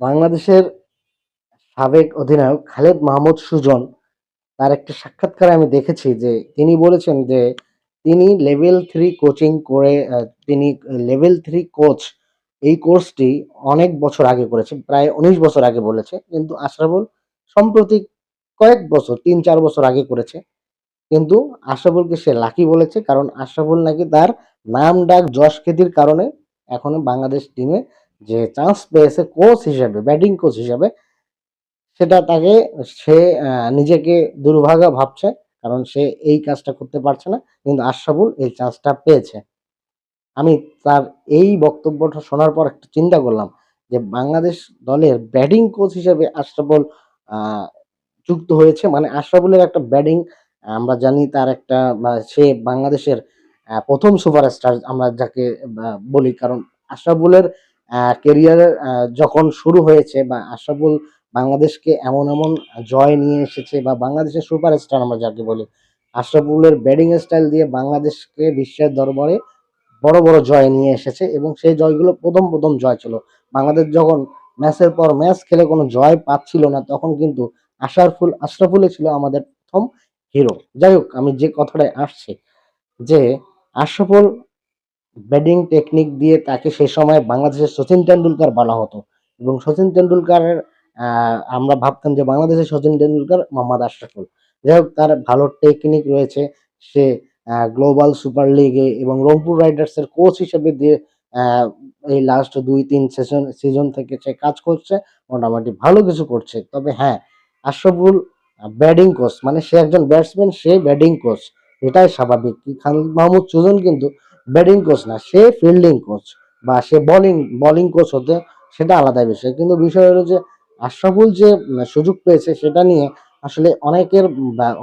বাংলাদেশের সাবেক অধিনায়ক খালেদ মাহমুদ সুজন, তার একটা সাক্ষাৎকারে আমি দেখেছি যে তিনি বলেছেন যে তিনি লেভেল থ্রি কোচিং করে তিনি লেভেল থ্রি কোচ এই কোর্সটি অনেক বছর আগে করেছে, প্রায় উনিশ বছর আগে বলেছে, কিন্তু আশরাফুল সম্প্রতি কয়েক বছর, তিন চার বছর আগে করেছে। কিন্তু আশরাফুলকে সে লাকি বলেছে, কারণ আশরাফুল নাকি তার নাম ডাক যশ খ্যাতির কারণে এখন বাংলাদেশ টিমে যে চান্স পেয়েছে কোচ হিসেবে, ব্যাটিং কোচ হিসেবে, সেটা তাকে, সে নিজেকে দুর্ভাগা ভাবছে, কারণ সে এই কাজটা করতে পারছে না, কিন্তু আশরাফুল এই চান্সটা পেয়েছে। আমি তার এই বক্তব্যটা শোনার পর একটা চিন্তা করলাম যে বাংলাদেশ দলের ব্যাটিং কোচ হিসেবে আশরাফুল যুক্ত হয়েছে মানে আশরাফুলের একটা ব্যাটিং, আমরা জানি তার একটা সে বাংলাদেশের প্রথম সুপারস্টার, আমরা যাকে বলি, কারণ আশরাফুলের কেরিয়ার যখন শুরু হয়েছে বা আশরাফুল বাংলাদেশকে এমন এমন জয় নিয়ে এসেছে বা বাংলাদেশের সুপারস্টার আমরা যাকে বলি, আশরাফুলের ব্যাটিং স্টাইল দিয়ে বাংলাদেশকে বিশ্বের দরবারে বড় বড় জয় নিয়ে এসেছে এবং সেই জয়গুলো প্রথম প্রথম জয় ছিল। বাংলাদেশ যখন ম্যাচের পর ম্যাচ খেলে কোনো জয় পাচ্ছিল না, তখন কিন্তু আশরাফুল, আশরাফুলই ছিল আমাদের প্রথম হিরো যাই হোক, আমি যে কথাটায় আসছি যে আশরাফুল ব্যাটিং টেকনিক দিয়ে তাকে সে সময় বাংলাদেশের সচিন টেন্ডুলকার বলা হতো। এবং সচিন টেন্ডুলকারের আমরা ভাবতাম যে বাংলাদেশের সচিন টেন্ডুলকার মোহাম্মদ আশরাফুল। যাই হোক, তার ভালো টেকনিক রয়েছে। সে গ্লোবাল সুপার লিগে এবং রংপুর রাইডার্সের কোচ হিসেবে দিয়ে এই লাস্ট দুই, তিন সেশন সিজন থেকে সে কাজ করছে, মোটামুটি ভালো কিছু করছে। তবে হ্যাঁ আশরাফুল ব্যাটিং কোচ মানে সে একজন ব্যাটসম্যান সে ব্যাটিং কোচ এটাই স্বাভাবিক। খান মাহমুদ সুজন কিন্তু ব্যাটিং কোচ না, সে ফিল্ডিং কোচ বা সে বোলিং বোলিং কোচ হতে সেটা আলাদা বিষয়। কিন্তু বিষয় হলো যে আশরাফুল যে সুযোগ পেয়েছে সেটা নিয়ে আসলে অনেকের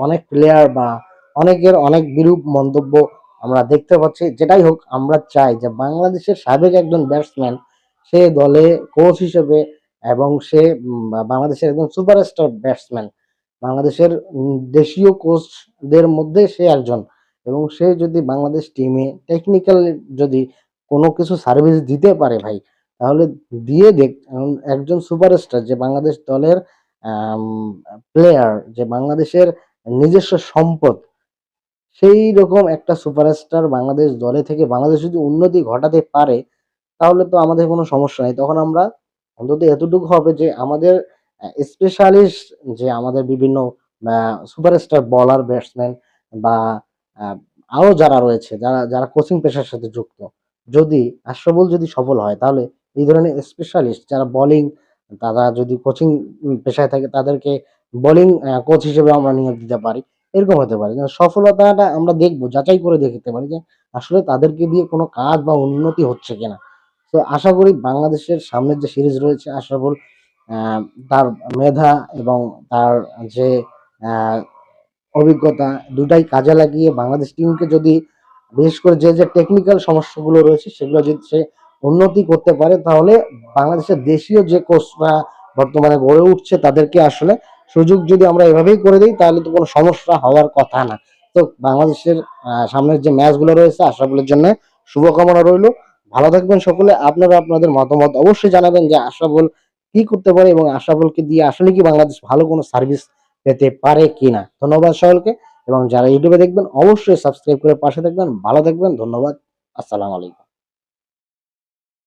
অনেক প্লেয়ার বা অনেকের অনেক বিরূপ মন্তব্য আমরা দেখতে পাচ্ছি। যেটাই হোক, আমরা চাই যে বাংলাদেশের সাবেক একজন ব্যাটসম্যান সে দলে কোচ হিসেবে এবং সে বাংলাদেশের একজন সুপারস্টার ব্যাটসম্যান বাংলাদেশের দেশীয় কোচদের মধ্যে সে একজন। এবং সে যদি বাংলাদেশ টিমে টেকনিক্যাল যদি কোনো কিছু সার্ভিস দিতে পারে ভাই, তাহলে দিয়ে দেখ একজন সুপারস্টার যে বাংলাদেশ দলের প্লেয়ার যে বাংলাদেশের নিজস্ব সম্পদ, সেই রকম একটা সুপারস্টার বাংলাদেশ দলে থেকে বাংলাদেশ যদি উন্নতি ঘটাতে পারে, তাহলে তো আমাদের কোনো সমস্যা নেই। তখন আমরা অন্তত এতটুকু হবে যে আমাদের স্পেশালিস্ট যে আমাদের বিভিন্ন সুপারস্টার বলার ব্যাটসম্যান বা আহ, আরও যারা রয়েছে যারা যারা কোচিং পেশার সাথে যুক্ত যদি আশরাফুল যদি সফল হয় তাহলে এই ধরনের স্পেশালিস্ট যারা বোলিং তারা যদি কোচিং পেশায় থাকে তাদেরকে বোলিং কোচ হিসেবে আমরা নিয়োগ দিতে পারি। এরকম হতে পারে। সফলতাটা আমরা দেখব যাচাই করে দেখতে পারি যে আসলে তাদেরকে দিয়ে কোনো কাজ বা উন্নতি হচ্ছে কিনা। তো আশা করি বাংলাদেশের সামনের যে সিরিজ রয়েছে আশরাফুল তার মেধা এবং তার যে অভিজ্ঞতা দুটাই কাজে লাগিয়ে বাংলাদেশ টিমকে যদি, বিশেষ করে যে যে টেকনিক্যাল সমস্যাগুলো রয়েছে সেগুলো যদি সে উন্নতি করতে পারে, তাহলে বাংলাদেশের দেশীয় যে কোচরা বর্তমানে গড়ে উঠছে, তাদেরকে আসলে সুযোগ যদি আমরা এভাবেই করে দিই, তাহলে তো কোনো সমস্যা হওয়ার কথা না। তো বাংলাদেশের সামনের যে ম্যাচগুলো রয়েছে আশরাফুলের জন্য শুভকামনা রইল। ভালো থাকবেন সকলে। আপনারা আপনাদের মতামত অবশ্যই জানাবেন যে আশরাফুল কি করতে পারে এবং আশরাফুলকে দিয়ে আসলে কি বাংলাদেশ ভালো কোনো সার্ভিস পেতে পারে কিনা। ধন্যবাদ সকলকে এবং যারা ইউটিউবে দেখবেন, অবশ্যই সাবস্ক্রাইব করে পাশে থাকবেন ভালো থাকবেন, ধন্যবাদ, আসসালামু আলাইকুম।